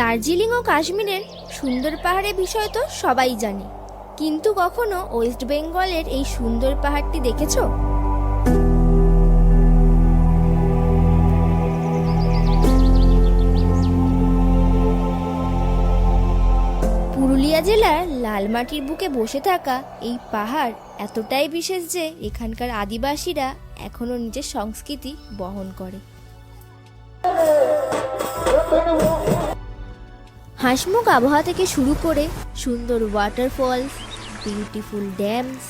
দার্জিলিং ও কাশ্মীরের সুন্দর পাহাড়ের বিষয় তো সবাই জানে। কিন্তু কখনো ওয়েস্ট বেঙ্গলের এই সুন্দর পাহাড়টি দেখেছ? পুরুলিয়া জেলার লালমাটির বুকে বসে থাকা এই পাহাড় এতটাই বিশেষ যে এখানকার আদিবাসীরা এখনও নিজের সংস্কৃতি বহন করে। হাঁসমুখ আবহাওয়া থেকে শুরু করে সুন্দর ওয়াটারফলস বিউটিফুল ড্যামস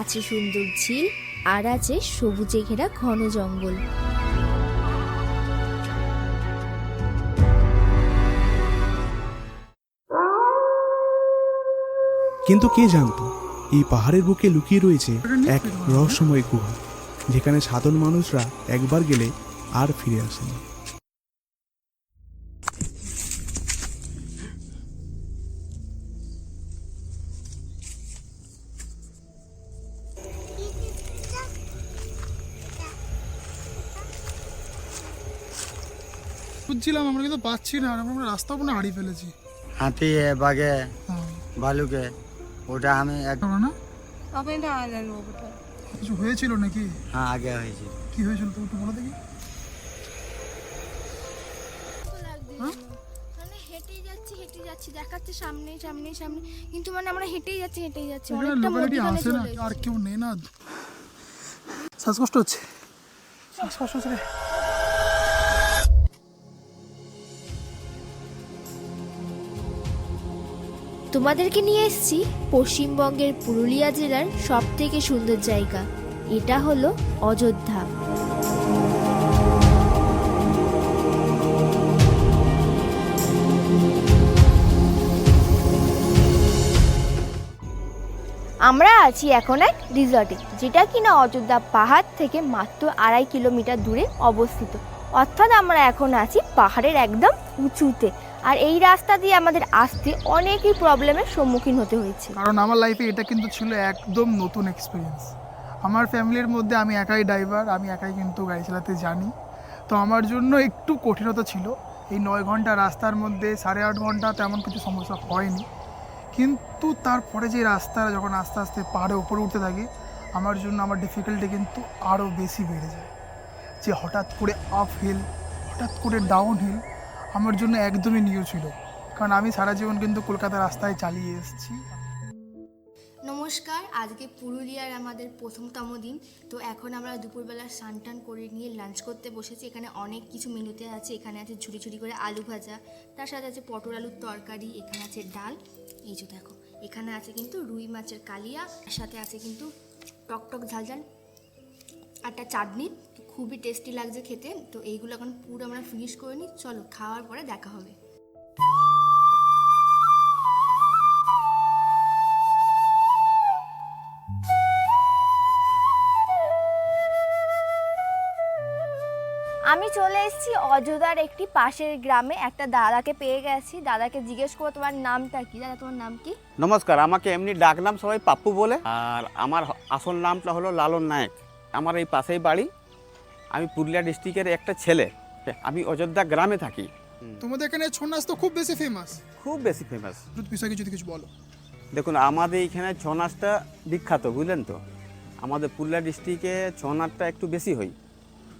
আছে সুন্দর ঝিল, আর আছে সবুজে ঘেরা ঘন জঙ্গল। কিন্তু কে জানতো, এই পাহাড়ের বুকে লুকিয়ে রয়েছে এক রহস্যময় গুহা, যেখানে সাধারণ মানুষরা একবার গেলে আর ফিরে আসে না খুঁজছিলাম আমরা কিন্তু পাচ্ছি না। আমরা রাস্তা কোনো হারিয়ে ফেলেছি। হাতি বাঘে হ্যাঁ। ভালুকে ওটা আমি এক না? আপনি না জানব কিছু হয়েছিল নাকি? হ্যাঁ আগে হয়েছে কি হয়েছিল তো একটু বলে দেখি। শ্বাসকষ্ট হচ্ছে। শ্বাসকষ্ট হচ্ছে রে। তোমাদেরকে নিয়ে এসেছি পশ্চিমবঙ্গের পুরুলিয়া জেলার সব থেকে সুন্দর জায়গা। এটা হলো অযোধ্যা। আমরা আছি এখন এক রিসর্টে, যেটা কিনা অযোধ্যা পাহাড় থেকে মাত্র আড়াই কিলোমিটার দূরে অবস্থিত। অর্থাৎ আমরা এখন আছি পাহাড়ের একদম উঁচুতে। আর এই রাস্তা দিয়ে আমাদের আসতে অনেকই প্রবলেমের সম্মুখীন হতে হয়েছে। কারণ আমার লাইফে এটা কিন্তু ছিল একদম নতুন এক্সপিরিয়েন্স আমার ফ্যামিলির মধ্যে আমি একাই ড্রাইভার আমি একাই কিন্তু গাড়ি চালাতে জানি। তো আমার জন্য একটু কঠিনতা ছিল। এই নয় ঘণ্টা রাস্তার মধ্যে সাড়ে আট ঘণ্টা তেমন কিছু সমস্যা হয়নি। কিন্তু তারপরে যে রাস্তা যখন আস্তে আস্তে পাহাড়ে উপরে উঠতে থাকে, আমার জন্য আমার ডিফিকাল্টি কিন্তু আরও বেশি বেড়ে যায়। যে হঠাৎ করে আপ হিল হঠাৎ করে ডাউন হিল আমার জন্য একদমই নিউ ছিল। কারণ আমি সারা জীবন কিন্তু কলকাতার রাস্তায় চালিয়ে এসেছি। নমস্কার, আজকে পুরুলিয়ার আমাদের প্রথমতম দিন। তো এখন আমরা দুপুরবেলা স্নান টান করে নিয়ে লাঞ্চ করতে বসেছি। এখানে অনেক কিছু মেনুতে আছে। এখানে আছে ঝুড়ি ঝুড়ি করে আলু ভাজা। তার সাথে আছে পটল আলুর তরকারি। এখানে আছে ডাল। এই যে দেখো, এখানে আছে কিন্তু রুই মাছের কালিয়া। সাথে আছে কিন্তু টকটক ঝাল ঝাল একটা চাটনি খুবই টেস্টি লাগছে খেতে। তো এইগুলো এখন পুরো আমরা ফিনিশ করে নিই। চলো খাওয়ার পরে দেখা হবে। আমি চলে এসেছি অযোধ্যার একটি পাশের গ্রামে। একটা দাদাকে পেয়ে গেছি। দাদাকে জিজ্ঞেস করো তোমার নামটা কি? দাদা তোমার নাম কি? নমস্কার আমাকে এমনি ডাকনাম সবাই পাপ্পু বলে। আর আমার আসল নামটা হলো লালন নায়ক। আমার এই পাশেই বাড়ি। আমি পুরুলিয়া ডিস্ট্রিক্টের একটা ছেলে। আমি অযোধ্যা গ্রামে থাকি। তোমাদের এখানে ছৌ নাচ তো খুব বেশি ফেমাস খুব বেশি ফেমাস বিষয়ে যদি কিছু বলো। দেখুন আমাদের এখানে ছৌ নাচটা বিখ্যাত বুঝলেন তো? আমাদের পুরুলিয়া ডিস্ট্রিক্টে ছৌ নাচটা একটু বেশি হয়।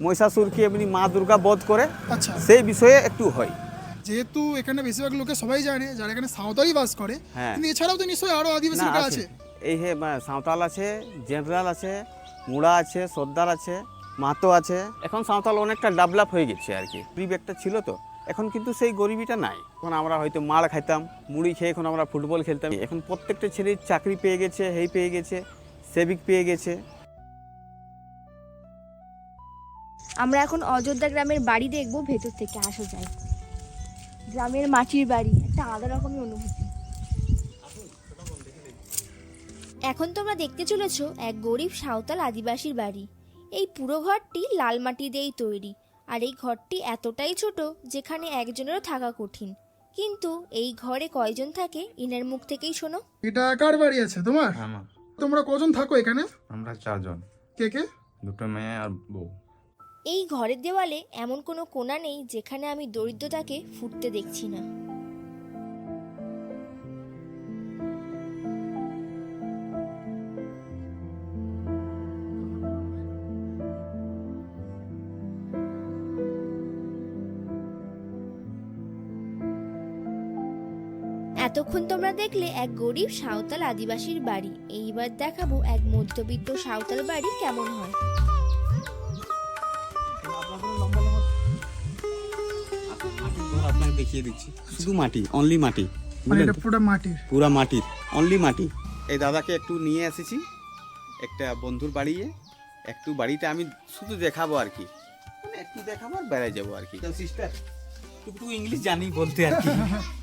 মহিষাসুরকে এমনি মা দুর্গা বধ করে আচ্ছা। সেই বিষয়ে একটু হয়। যেহেতু এখানে বেশিরভাগ লোকে সবাই জানে যারা এখানে সাঁওতালি বাস করে হ্যাঁ। এছাড়াও তো নিশ্চয়ই আরও আদিবাসী আছে। এই হে আহ, সাঁওতাল আছে জেনারেল আছে মুড়া আছে, সর্দার আছে, মাতো আছে। এখন সাঁওতাল অনেকটা ডেভেলপ হয়ে গেছে আর কি। গরিব একটা ছিল তো। এখন কিন্তু সেই গরিবিটা নাই। এখন আমরা হয়তো মাল খাইতাম, মুড়ি খেয়ে এখন আমরা ফুটবল খেলতাম। এখন প্রত্যেকটা ছেলে চাকরি পেয়ে গেছে, হেই পেয়ে গেছে, সেভিক পেয়ে গেছে। আমরা এখন অযোধ্যা গ্রামের বাড়ি দেখব, ভেতর থেকে আসা যায়। গ্রামের মাটির বাড়ি, একটা আলাদা রকমের অনুভূতি। এখন তোমরা দেখতে চলেছো এক গরিব সাঁওতাল আদিবাসীর বাড়ি। এই পুরো ঘরটি লাল মাটি দিয়েই তৈরি আর এই ঘরটি এতটাই ছোট যেখানে একজনেরও থাকা কঠিন। কিন্তু এই ঘরে কয়জন থাকে ইনার মুখ থেকেই শোনো। এটা কার বাড়ি আছে তোমার? আমার। তোমরা কজন থাকো এখানে? আমরা চারজন। কে কে? দুটো মেয়ে আর বউ। এই ঘরের দেওয়ালে এমন কোনো কোণা নেই যেখানে আমি দরিদ্রতাকে ফুটতে দেখছি না। এতক্ষণ তোমরা দেখলে এক গরিব সাঁওতাল আদিবাসীর বাড়ি। এইবার দেখাবো এক মধ্যবিত্ত সাঁওতাল বাড়ি কেমন হয়। আপনাকে দেখিয়ে দিচ্ছি। শুধু মাটি অনলি মাটি। মানে? পুরো মাটির। পুরা মাটির অনলি মাটি। এই দাদাকে একটু নিয়ে এসেছি একটা বন্ধুর বাড়িয়ে একটু বাড়িতে আমি শুধু দেখাবো আর কি। মানে একটু দেখাবো আর বেড়াই যাব আর কি। সিস্টার টুকটুকু ইংলিশ জানি বলতে আর কি।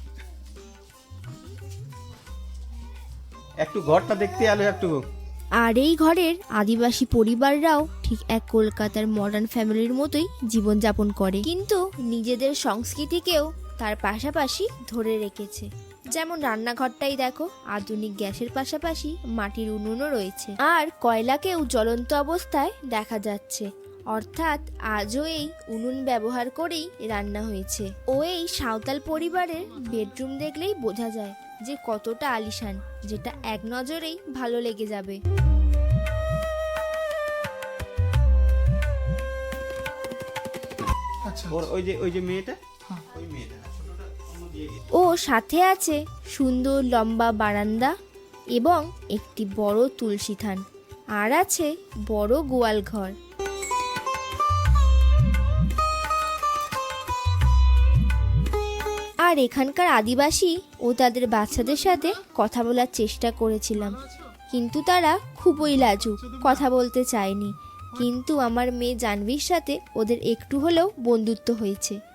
একটু ঘরটা দেখতে আলো একটু। আর এই ঘরের আদিবাসী পরিবাররাও ঠিক এক কলকাতার মডার্ন ফ্যামিলির মতোই জীবনযাপন করে। কিন্তু নিজেদের সংস্কৃতিকেও তার পাশাপাশি ধরে রেখেছে। যেমন রান্নাঘরটাই দেখো, আধুনিক গ্যাসের পাশাপাশি মাটির উনুনও রয়েছে। আর কয়লাকেও জ্বলন্ত অবস্থায় দেখা যাচ্ছে। অর্থাৎ আজও এই উনুন ব্যবহার করেই রান্না হয়েছে। ও এই সাঁওতাল পরিবারের বেডরুম দেখলেই বোঝা যায়। যে কতটা আলিশান যেটা এক নজরেই ভালো লেগে যাবে আচ্ছা ওর ওই যে ওই যে মেয়েটা হ্যাঁ। ওই মেয়েটা গেছে। ও সাথে আছে সুন্দর লম্বা বারান্দা এবং একটি বড় তুলসী থান আর আছে বড় গোয়াল ঘর আর এখানকার আদিবাসী ও তাদের বাচ্চাদের সাথে কথা বলার চেষ্টা করেছিলাম। কিন্তু তারা খুবই লাজুক, কথা বলতে চায়নি। কিন্তু আমার মেয়ে জাহ্নবীর সাথে ওদের একটু হলেও বন্ধুত্ব হয়েছে।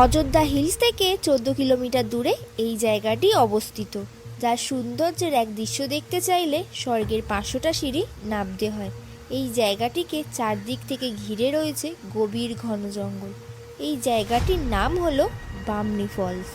অযোধ্যা হিলস থেকে চোদ্দ কিলোমিটার দূরে এই জায়গাটি অবস্থিত, যার সৌন্দর্যের এক দৃশ্য দেখতে চাইলে স্বর্গের পাঁচশোটা সিঁড়ি নামতে হয়। এই জায়গাটিকে চারদিক থেকে ঘিরে রয়েছে গভীর ঘন জঙ্গল। এই জায়গাটির নাম হলো বামনি ফলস।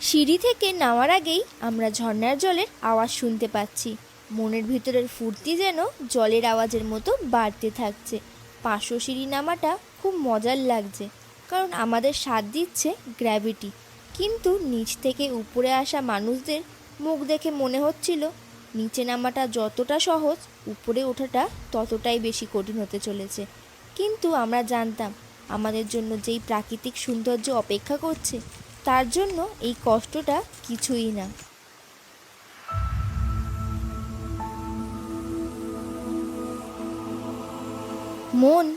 সিঁড়ি থেকে নামার আগেই আমরা ঝর্ণার জলের আওয়াজ শুনতে পাচ্ছি। মনের ভিতরের ফুর্তি যেন জলের আওয়াজের মতো বাড়তে থাকছে। পাঁচশো সিঁড়ি নামাটা খুব মজার লাগছে, কারণ আমাদের স্বাদ দিচ্ছে গ্র্যাভিটি কিন্তু নিচ থেকে উপরে আসা মানুষদের মুখ দেখে মনে হচ্ছিল, নিচে নামাটা যতটা সহজ, উপরে ওঠাটা ততটাই বেশি কঠিন হতে চলেছে। কিন্তু আমরা জানতাম, আমাদের জন্য যেই প্রাকৃতিক সৌন্দর্য অপেক্ষা করছে, তার জন্য এই কষ্টটা কিছুই না। মন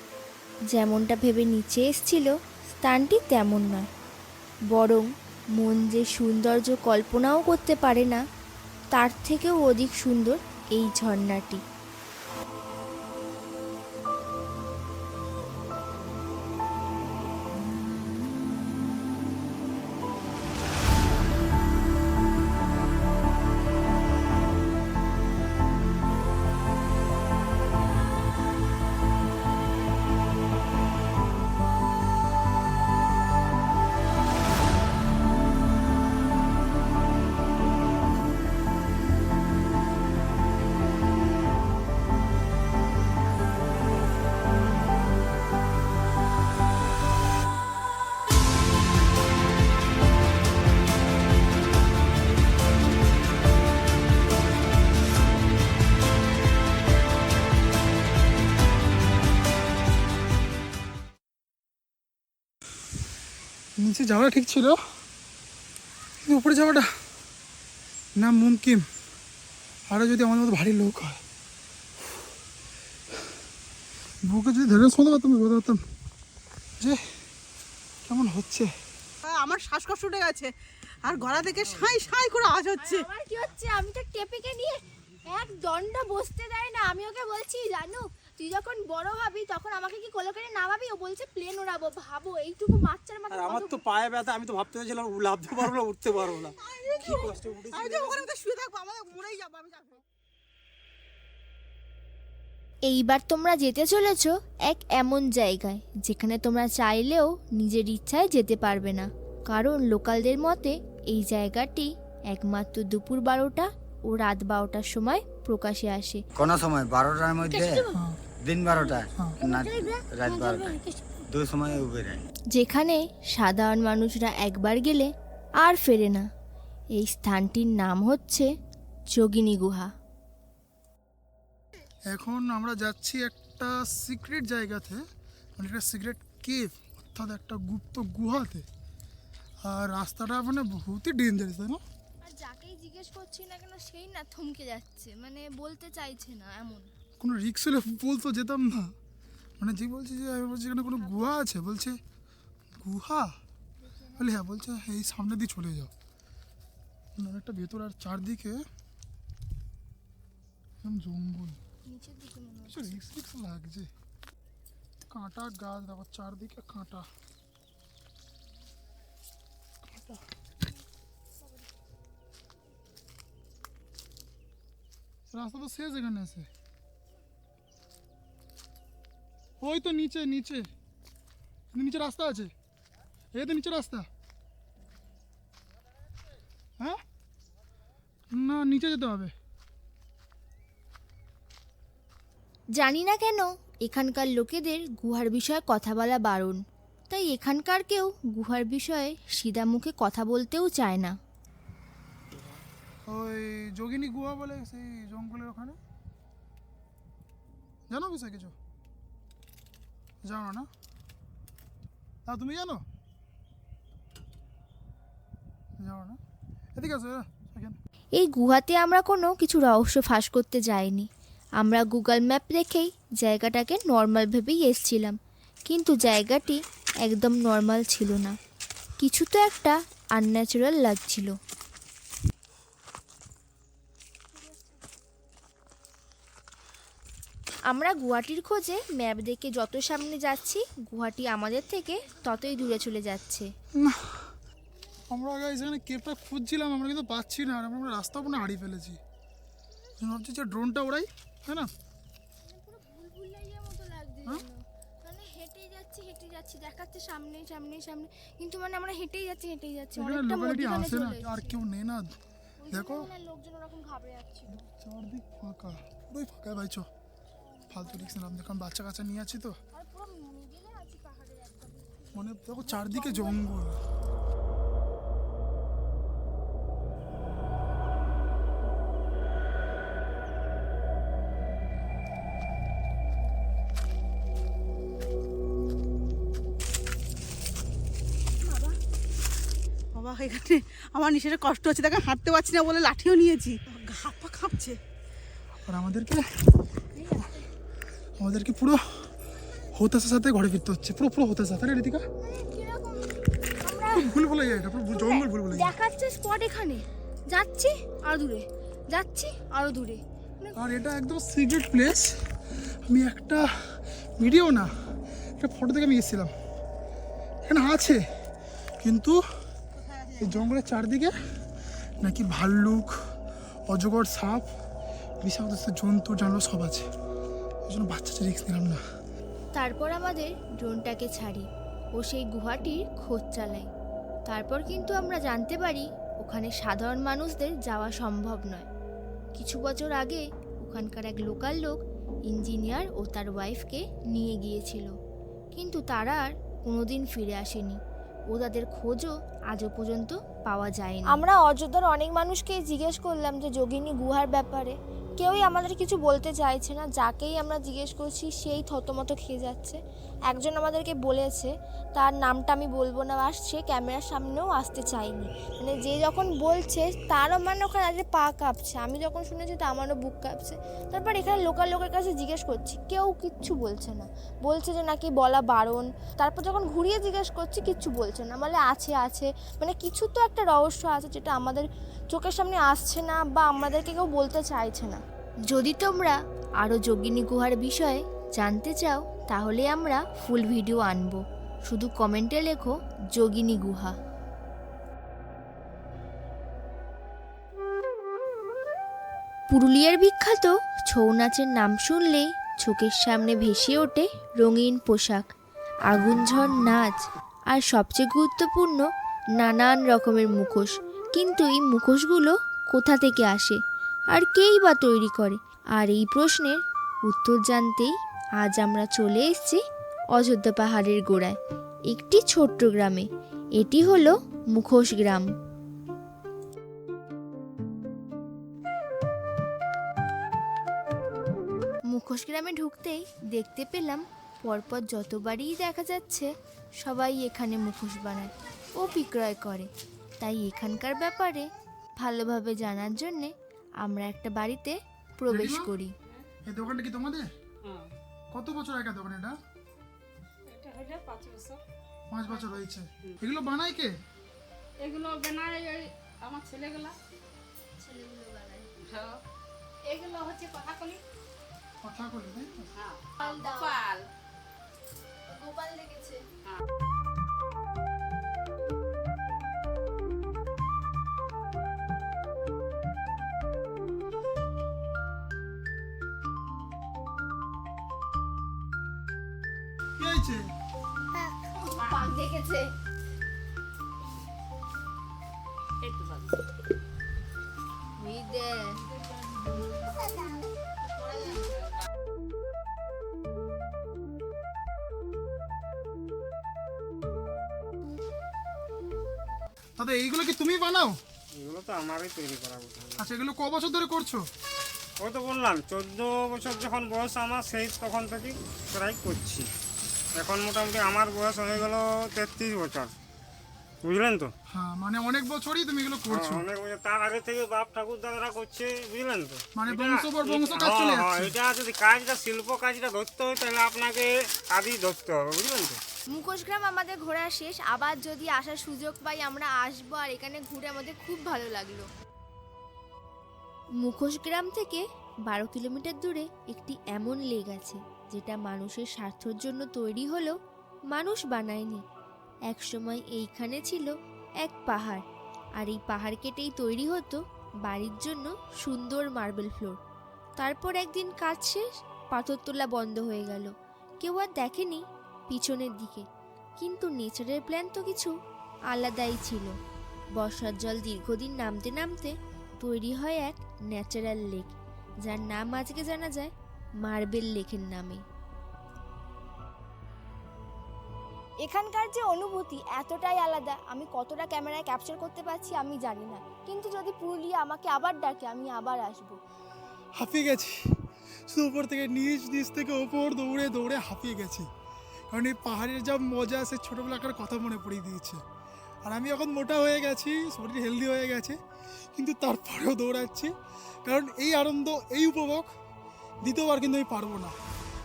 যেমনটা ভেবে নিচে এসছিল, স্থানটি তেমন নয়। বরং মন যে সৌন্দর্য কল্পনাও করতে পারে না, তার থেকেও অধিক সুন্দর এই ঝর্ণাটি। নিচে যাওয়াটা ঠিক ছিল। কিন্তু উপরে যাওয়াটা না মুমকিন। আরও যদি আমাদের মতো ভারী লোক হয়। বুকে যদি ধরে শোনা পারতাম বলতে পারতাম যে কেমন হচ্ছে? আমার শ্বাসকষ্ট উঠে গেছে। আর গলা থেকে সাই সাই করে আওয়াজ হচ্ছে। আমার কি হচ্ছে? আমি তো টেপিকে নিয়ে এক দণ্ড বসতে দেয় না। আমি ওকে বলছি জানু তুই যখন বড় হবি তখন আমাকে কি কোলে করে নামাবি? ও বলছে প্লেন ওড়াবো ভাবো এইটুকু বাচ্চার মাথা আর আমার তো পায়ে ব্যথা আমি তো ভাবতে চাইছিলাম লাভতে পারব না উঠতে পারব না। আমি তো ওখানে তো শুয়ে থাকব আমাদের মরেই যাব আমি যাব এইবার তোমরা যেতে চলেছ এক এমন জায়গায় যেখানে তোমরা চাইলেও নিজের ইচ্ছায় যেতে পারবে না। কারণ লোকালদের মতে এই জায়গাটি একমাত্র দুপুর বারোটা ও রাত বারোটার সময় প্রকাশে আসে। কোন সময়? বারোটার মধ্যে? হ্যাঁ। দিন বারোটা রাত বারোটা দুই সময় যেখানে সাধারণ মানুষরা একবার গেলে আর ফেরে না। এই স্থানটির নাম হচ্ছে যোগিনী গুহা। এখন আমরা যাচ্ছি একটা সিক্রেট জায়গাতে। মানে একটা সিক্রেট কেভ অর্থাৎ একটা গুপ্ত গুহাতে। আর রাস্তাটা মানে বহুতই ডেঞ্জারাস তাই না? যাকেই জিজ্ঞেস করছি না কেন সেই না থমকে যাচ্ছে। মানে বলতে চাইছে না এমন। কোনো রিক্স হলে বলতো যেতাম না। মানে যে বলছি যে আমি বলছি এখানে কোনো গুহা আছে? বলছে গুহা? বলে হ্যাঁ বলছে এই সামনে দিয়ে চলে যাও। মানে অনেকটা ভেতর আর চারদিকে জঙ্গল। রিক্স রিক্স লাগছে। কাঁটা গাছ দেখো চারদিকে কাঁটা। রাস্তা তো শেষ এখানে আছে। ওই তো নিচে নিচে। নিচে রাস্তা আছে। এই তো নিচে রাস্তা। হ্যাঁ? না, নিচে যেতে হবে। জানি না কেন, এখানকার লোকেদের গুহার বিষয়ে কথা বলা বারণ। তাই এখানকার কেউ গুহার বিষয়ে সিধা মুখে কথা বলতেও চায় না। ওই যোগিনী গুহা বলে সেই জঙ্গলের ওখানে? জানো বিষয় কিছু? জানো না? তা তুমি জানো? জানো না? এদিকে এই গুহাতে আমরা কোনো কিছু রহস্য ফাঁস করতে যাইনি। আমরা গুগল ম্যাপ রেখেই জায়গাটাকে নর্মাল ভেবেই এসছিলাম। কিন্তু জায়গাটি একদম নর্মাল ছিল না। কিছু তো একটা আনন্যাচারাল লাগছিল। আমরা গুহাটির খোঁজে ম্যাপ দেখে যত সামনে যাচ্ছি গুহাটি আমাদের থেকে ততই দূরে চলে যাচ্ছে। আমরা আগে এখানে কেপটা খুঁজছিলাম আমরা কিন্তু পাচ্ছি না আর আমরা রাস্তা পুরো হারিয়ে ফেলেছি। ভাবছি যে ড্রোনটা ওড়াই তাই না? হ্যাঁ? মানে হেঁটেই যাচ্ছি হেঁটেই যাচ্ছি দেখাচ্ছে সামনে সামনে সামনে। কিন্তু মানে আমরা হেঁটেই যাচ্ছি হেঁটেই যাচ্ছি অনেকটা মধ্যখানে আর কেউ নেই না। দেখো। লোকজন ওরকম ঘাবড়ে যাচ্ছিল। চারদিক ফাঁকা। পুরোই ফাঁকা ভাই চ। ফালতু রিক্স নিলাম দেখলাম বাচ্চা কাচ্চা নিয়ে আছি তো। মানে দেখো চারদিকে জঙ্গল। বাবা এখানে আমার নিঃশ্বাসে কষ্ট হচ্ছে। দেখে হাঁটতে পারছি না বলে লাঠিও নিয়েছি। হাত পা কাঁপছে। আর আমাদেরকে আমাদেরকে পুরো হতাশার সাথে ঘরে ফিরতে হচ্ছে। পুরো পুরো হতাশা। তাই ঋতিকা ভুল ভুলে যায় এটা পুরো জঙ্গল ভুল ভুলে দেখাচ্ছে স্পট এখানে। যাচ্ছি আরও দূরে। যাচ্ছি আরও দূরে। মানে আর এটা একদম সিক্রেট প্লেস আমি একটা ভিডিও না একটা ফটো থেকে আমি এসেছিলাম এখানে আছে কিন্তু এই জঙ্গলের চারদিকে নাকি ভাল্লুক অজগর সাপ বিষাক্ত জন্তু জানলো সব আছে। ওই জন্য বাচ্চা রিক্স নিলাম না। তারপর আমাদের ড্রোনটাকে ছাড়ি। ও সেই গুহাটির খোঁজ চালাই তারপর কিন্তু আমরা জানতে পারি ওখানে সাধারণ মানুষদের যাওয়া সম্ভব নয়। কিছু বছর আগে ওখানকার এক লোকাল লোক ইঞ্জিনিয়ার ও তার ওয়াইফকে নিয়ে গিয়েছিল। কিন্তু তারা আর কোনোদিন ফিরে আসেনি। ও তাদের খোঁজও আজও পর্যন্ত পাওয়া যায়নি। আমরা অযোধ্যার অনেক মানুষকে জিজ্ঞেস করলাম যে যোগিনী গুহার ব্যাপারে। কেউই আমাদের কিছু বলতে চাইছে না যাকেই আমরা জিজ্ঞেস করছি সেই থতমত খেয়ে যাচ্ছে। একজন আমাদেরকে বলেছে, তার নামটা আমি বলব না সে ক্যামেরার সামনেও আসতে চায়নি। মানে যে যখন বলছে, তারও মানে ওখানে আজকে পা কাঁপছে। আমি যখন শুনেছি, তো আমারও বুক কাঁপছে। তারপর এখানে লোকাল লোকের কাছে জিজ্ঞেস করছি, কেউ কিচ্ছু বলছে না? বলছে যে, নাকি বলা বারণ? তারপর যখন ঘুরিয়ে জিজ্ঞেস করছি, কিচ্ছু বলছে না। বলে আছে আছে। মানে কিছু তো একটা রহস্য আছে, যেটা আমাদের চোখের সামনে আসছে না বা আমাদেরকে কেউ বলতে চাইছে না। যদি তোমরা আরও যোগিনী গুহার বিষয়ে জানতে চাও তাহলে আমরা ফুল ভিডিও আনব। শুধু কমেন্টে লেখো, যোগিনী গুহা। পুরুলিয়ার বিখ্যাত ছৌ নাচের নাম শুনলেই চোখের সামনে ভেসে ওঠে রঙিন পোশাক আগুনঝড় নাচ আর সবচেয়ে গুরুত্বপূর্ণ, নানান রকমের মুখোশ। কিন্তু এই মুখোশগুলো কোথা থেকে আসে? আর কেই বা তৈরি করে? আর এই প্রশ্নের উত্তর জানতেই আজ আমরা চলে এসেছি অযোধ্যা পাহাড়ের গোড়ায় একটি ছোট্ট গ্রামে। এটি হলো মুখোশ গ্রাম। মুখোশ গ্রামে ঢুকতেই দেখতে পেলাম পরপর যতবারই দেখা যাচ্ছে সবাই এখানে মুখোশ বানায় ও বিক্রয় করে। তাই এখানকার ব্যাপারে ভালোভাবে জানার জন্যে আমরা একটা বাড়িতে প্রবেশ করি। এই দোকানটা কি তোমাদের? কত বছর আগে দোকান এটা? পাঁচ বছর। পাঁচ বছর হয়েছে। এগুলো বানায় কে? এগুলো বানায় আমার ছেলেগুলা। ছেলেগুলো হ্যাঁ। এগুলো হচ্ছে কথা কলি কথা কলি তাই তো? গোপাল গোপাল দেখেছে। কি দেখেছে। একটু বাদ। ওই দাদা এইগুলো কি তুমি বানাও? এগুলো তো আমারই তৈরি করা আচ্ছা এগুলো ক বছর ধরে করছ? ওই তো বললাম চোদ্দ বছর যখন বয়স আমার সেই তখন থেকে প্রায় করছি। এখন মোটামুটি আমার বয়স হয়ে গেল তেত্রিশ বছর। বুঝলেন তো? হ্যাঁ মানে অনেক বছরই তুমি এগুলো করছ। অনেক বছর। তার আগে থেকে বাপ ঠাকুর দাদারা করছে বুঝলেন তো? মানে এটা- বংশ পর বংশ কাজ হ্যাঁ, চলে হ্যাঁ, যাচ্ছে। এটা যদি কাজটা শিল্প কাজটা ধরতে হয় তাহলে আপনাকে আদি ধরতে হবে বুঝলেন তো? মুখোশগ্রাম আমাদের ঘোরা শেষ। আবার যদি আসার সুযোগ পাই আমরা আসব আর এখানে ঘুরে আমাদের খুব ভালো লাগল। মুখোশগ্রাম থেকে বারো কিলোমিটার দূরে একটি এমন লেক আছে। যেটা মানুষের স্বার্থের জন্য তৈরি হলেও মানুষ বানায়নি। একসময় এইখানে ছিল এক পাহাড়, আর এই পাহাড় কেটেই তৈরি হতো বাড়ির জন্য সুন্দর মার্বেল ফ্লোর। তারপর একদিন কাজ শেষ, পাথর তোলা বন্ধ হয়ে গেল। কেউ আর দেখেনি পিছনের দিকে। কিন্তু নেচারের প্ল্যান তো কিছু আলাদাই ছিল। বর্ষার জল দীর্ঘদিন নামতে নামতে তৈরি হয় এক ন্যাচারাল লেক, যার নাম আজকে জানা যায় মার্বেল লেকের নামে। এখানকার যে অনুভূতি এতটাই আলাদা। আমি কতটা ক্যামেরায় ক্যাপচার করতে পারছি আমি জানি না। কিন্তু যদি পুরুলিয়া আমাকে আবার ডাকে আমি আবার আসব। হাঁপিয়ে গেছি। শুধু উপর থেকে নিচ নিচ থেকে ওপর দৌড়ে দৌড়ে হাঁপিয়ে গেছি। কারণ এই পাহাড়ের যা মজা সে ছোটোবেলাকার কথা মনে পড়িয়ে দিয়েছে। আর আমি এখন মোটা হয়ে গেছি শরীর হেলদি হয়ে গেছে কিন্তু তারপরেও দৌড়াচ্ছি। কারণ এই আনন্দ এই উপভোগ দ্বিতীয়বার কিন্তু আমি পারব না।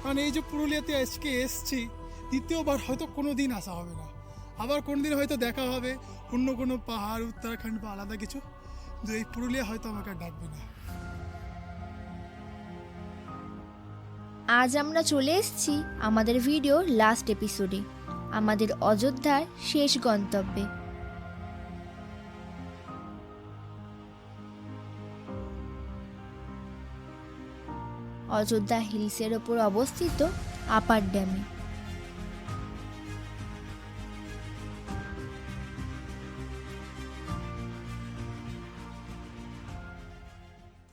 কারণ এই যে পুরুলিয়াতে আজকে এসছি, দ্বিতীয়বার হয়তো কোনো দিন আসা হবে না। আবার কোনো দিন হয়তো দেখা হবে, অন্য কোনো পাহাড়, উত্তরাখণ্ড বা আলাদা কিছু। কিন্তু এই পুরুলিয়া হয়তো আমাকে ডাকবে না। আজ আমরা চলে এসেছি আমাদের ভিডিও লাস্ট এপিসোডে আমাদের অযোধ্যার শেষ গন্তব্যে। অযোধ্যা হিলসের ওপর অবস্থিত আপার ড্যামে।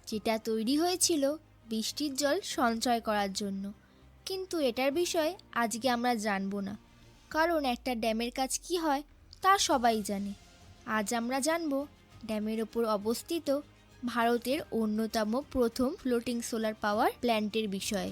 যেটা তৈরি হয়েছিল বৃষ্টির জল সঞ্চয় করার জন্য। কিন্তু এটার বিষয়ে আজকে আমরা জানব না। কারণ একটা ড্যামের কাজ কি হয় তা সবাই জানে। আজ আমরা জানব ড্যামের ওপর অবস্থিত ভারতের অন্যতম প্রথম ফ্লোটিং সোলার পাওয়ার প্ল্যান্টের বিষয়ে।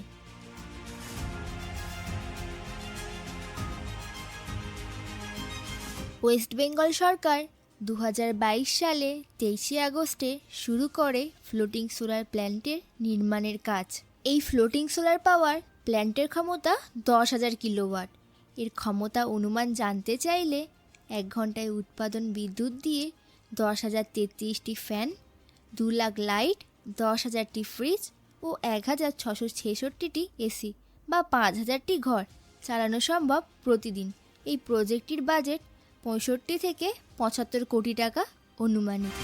ওয়েস্ট বেঙ্গল সরকার দু হাজার বাইশ সালে তেইশে আগস্টে শুরু করে ফ্লোটিং সোলার প্ল্যান্টের নির্মাণের কাজ। এই ফ্লোটিং সোলার পাওয়ার প্ল্যান্টের ক্ষমতা দশ হাজার কিলোওয়াট। এর ক্ষমতা অনুমান জানতে চাইলে এক ঘন্টায় উৎপাদন বিদ্যুৎ দিয়ে দশ হাজার তেত্রিশটি ফ্যান দু লাখ লাইট, দশ হাজারটি ফ্রিজ ও এক হাজার ছশো ছেষট্টিটি এসি বা পাঁচ হাজারটি ঘর চালানো সম্ভব প্রতিদিন। এই প্রজেক্টটির বাজেট পঁয়ষট্টি থেকে পঁচাত্তর কোটি টাকা অনুমানিক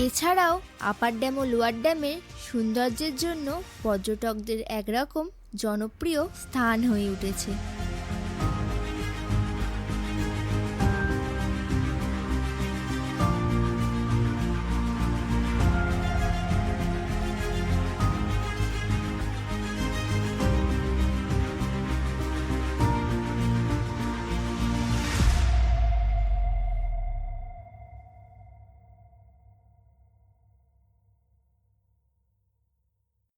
এছাড়াও আপার ড্যাম ও লোয়ার ড্যামের সৌন্দর্যের জন্য পর্যটকদের একরকম জনপ্রিয় স্থান হয়ে উঠেছে।